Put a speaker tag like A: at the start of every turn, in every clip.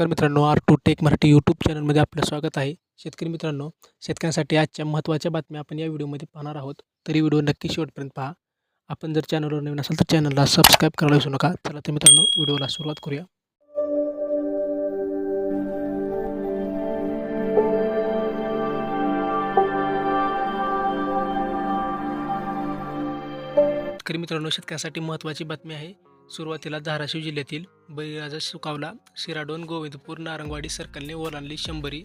A: नमस्कार मित्रांनो R two tech Marathi YouTube चॅनलमध्ये आपलं स्वागत आहे. शेतकरी मित्रांनो शेतकऱ्यांसाठी आजच्या महत्त्वाच्या बातम्या आपण या व्हिडिओमध्ये पाहणार आहोत. तरी व्हिडिओ नक्की शेवटपर्यंत पहा. आपण जर चॅनलवर नवीन असाल तर चॅनलला सबस्क्राईब करायला विसरू नका. चला तर मित्रांनो व्हिडिओला सुरुवात करूया. शेतकरी मित्रांनो शेतकऱ्यांसाठी महत्त्वाची बातमी आहे. सुरुवातीला धाराशिव जिल्ह्यातील बळीराजा सुकावला शिराडोन गोविंदपूर नारंगवाडी सर्कलने ओलांडली शंभरी.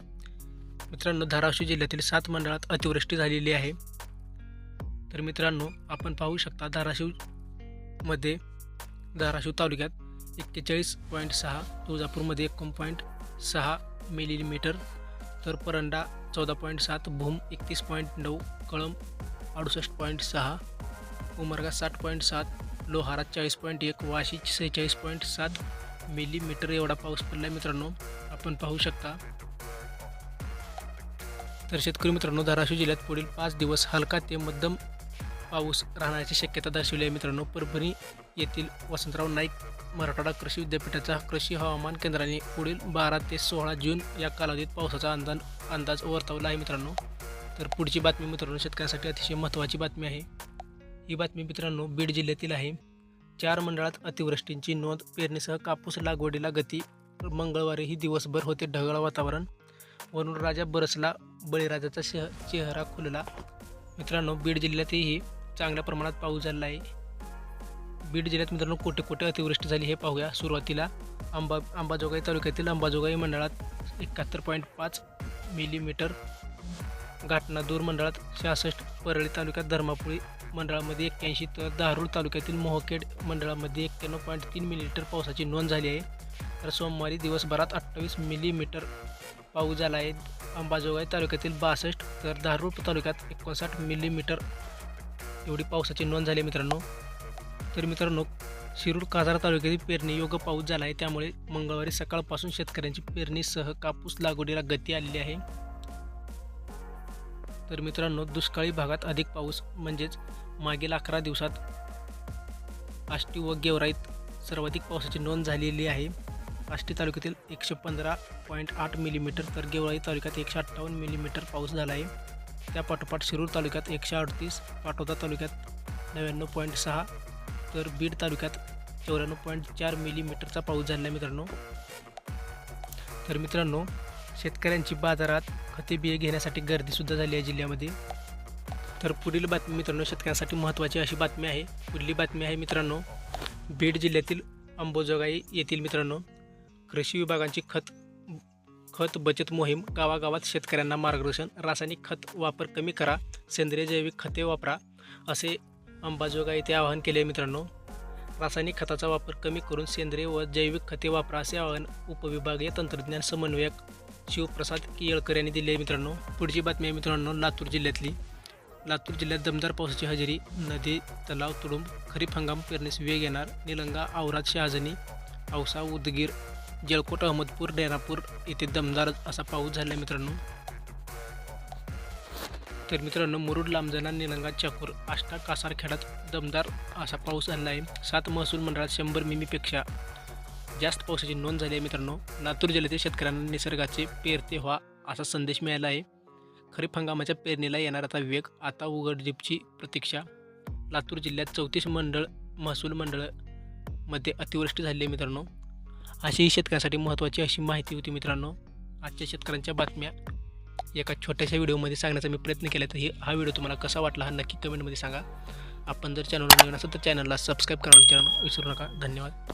A: मित्रांनो धाराशिव जिल्ह्यातील सात मंडळात अतिवृष्टी झालेली आहे. तर मित्रांनो आपण पाहू शकता धाराशिवमध्ये धाराशिव तालुक्यात एक्केचाळीस पॉईंट सहा तुळजापूरमध्ये एकोण पॉईंट सहा मिलीमीटर तर परंडा चौदा पॉईंट सात भूम एकतीस पॉईंट नऊ कळंब अडुसष्ट पॉईंट सहा उमरगा साठ पॉईंट सात लोहारा चाळीस पॉईंट एक वाशी सेहेचाळीस पॉईंट सात मिलीमीटर एवढा पाऊस पडला मित्रांनो. आपण पाहू शकता. तर शेतकरी मित्रांनो धाराशिव जिल्ह्यात पुढील पाच दिवस हलका ते मध्यम पाऊस राहण्याची शक्यता दर्शवली आहे मित्रांनो. परभणी येथील वसंतराव नाईक मराठवाडा कृषी विद्यापीठाचा कृषी हवामान केंद्राने पुढील बारा ते सोळा जून या कालावधीत पावसाचा अंदाज अंदाज वर्तवला आहे मित्रांनो. तर पुढची बातमी मित्रांनो शेतकऱ्यांसाठी अतिशय महत्त्वाची बातमी आहे. ही बातमी मित्रांनो बीड जिल्ह्यातील आहे. चार मंडळात अतिवृष्टींची नोंद पेरणीसह कापूस लागवडीला गती. मंगळवारीही दिवसभर होते ढगाळ वातावरण. वरून राजा बरसला बळीराजाचा शह चेहरा खुलला. मित्रांनो बीड जिल्ह्यातही चांगल्या प्रमाणात पाऊस झाला आहे. बीड जिल्ह्यात मित्रांनो कुठे कुठे अतिवृष्टी झाली हे पाहूया सुरुवातीला. अंबा अंबाजोगाई तालुक्यातील अंबाजोगाई मंडळात एकाहत्तर पॉईंट पाच मिलीमीटर घाटनादूर मंडळात सहासष्ट परळी तालुक्यात धर्मापुरी मंडळामध्ये एक्क्याऐंशी तर धारूर तालुक्यातील मोहखेड मंडळामध्ये एक्क्याण्णव पॉईंट तीन मिलीमीटर पावसाची नोंद झाली आहे. तर सोमवारी दिवसभरात अठ्ठावीस मिलीमीटर पाऊस झाला आहे. अंबाजोगाई तालुक्यातील बासष्ट तर धारूर तालुक्यात एकोणसाठ मिलीमीटर एवढी पावसाची नोंद झाली आहे मित्रांनो. तर मित्रांनो शिरूर काजार तालुक्यातील पेरणी योग्य पाऊस झाला आहे. त्यामुळे मंगळवारी सकाळपासून शेतकऱ्यांची पेरणीसह कापूस लागवडीला गती आलेली आहे. तर मित्रांनो दुष्काळी भागात अधिक पाऊस म्हणजेच मागील अकरा दिवसात आष्टी व गेवराईत सर्वाधिक पावसाची नोंद झालेली आहे. आष्टी तालुक्यातील एकशे पंधरा पॉईंट आठ मिलीमीटर तर गेवराई तालुक्यात एकशे अठ्ठावन्न मिलीमीटर पाऊस झाला आहे. त्यापाठोपाठ शिरूर तालुक्यात एकशे अडतीस पाटोदा तालुक्यात नव्याण्णव पॉईंट सहा तर बीड तालुक्यात चौऱ्याण्णव पॉईंट चार मिलीमीटरचा पाऊस झाला आहे मित्रांनो. तर मित्रांनो शेतकऱ्यांची बाजारात खते बिये घेण्यासाठी गर्दीसुद्धा झाली आहे जिल्ह्यामध्ये. तर पुढील बातमी मित्रांनो शेतकऱ्यांसाठी महत्त्वाची अशी बातमी आहे. पुढली बातमी आहे मित्रांनो बीड जिल्ह्यातील अंबोजोगाई येथील मित्रांनो कृषी विभागांची खत खत बचत मोहीम गावागावात शेतकऱ्यांना मार्गदर्शन रासायनिक खत वापर कमी करा सेंद्रिय जैविक खते वापरा असे अंबाजोगाई येथे आवाहन केले आहे मित्रांनो. रासायनिक खताचा वापर कमी करून सेंद्रिय व जैविक खते वापरा असे आवाहन उपविभागीय तंत्रज्ञान समन्वयक शिवप्रसाद येळकर यांनी दिली आहे मित्रांनो. पुढची बातमी आहे मित्रांनो लातूर जिल्ह्यातली. लातूर जिल्ह्यात दमदार पावसाची हजेरी नदी तलाव तुडुंब खरीप हंगाम पेरणीस वेग येणार. निलंगा औराद शहाजनी औसा उदगीर जळकोट अहमदपूर डेरापूर येथे दमदार असा पाऊस झाला आहे मित्रांनो. तर मित्रांनो मुरुड लांबजना निलंगा चाकूर आष्टा कासारखेडात दमदार असा पाऊस झाला आहे सात महसूल मंडळात शंभर मिमीपेक्षा जास्त पावसाची नोंद झाली आहे मित्रांनो. लातूर जिल्ह्यातील शेतकऱ्यांना निसर्गाचे पेरते व्हा असा संदेश मिळाला आहे. खरीप हंगामाच्या पेरणीला येणारा वेग आता उघडजीपची प्रतीक्षा. लातूर जिल्ह्यात चौतीस मंडळ महसूल मंडळमध्ये अतिवृष्टी झाली आहे मित्रांनो. अशी शेतकऱ्यांसाठी महत्त्वाची अशी माहिती होती मित्रांनो. आजच्या शेतकऱ्यांच्या बातम्या एका छोट्याशा व्हिडिओमध्ये सांगण्याचा मी प्रयत्न केला तर हा व्हिडिओ तुम्हाला कसा वाटला हा नक्की कमेंटमध्ये सांगा. आपण जर चॅनलवर नवीन असेल तर चॅनलला सबस्क्राईब करायला विचारणं विसरू नका. धन्यवाद.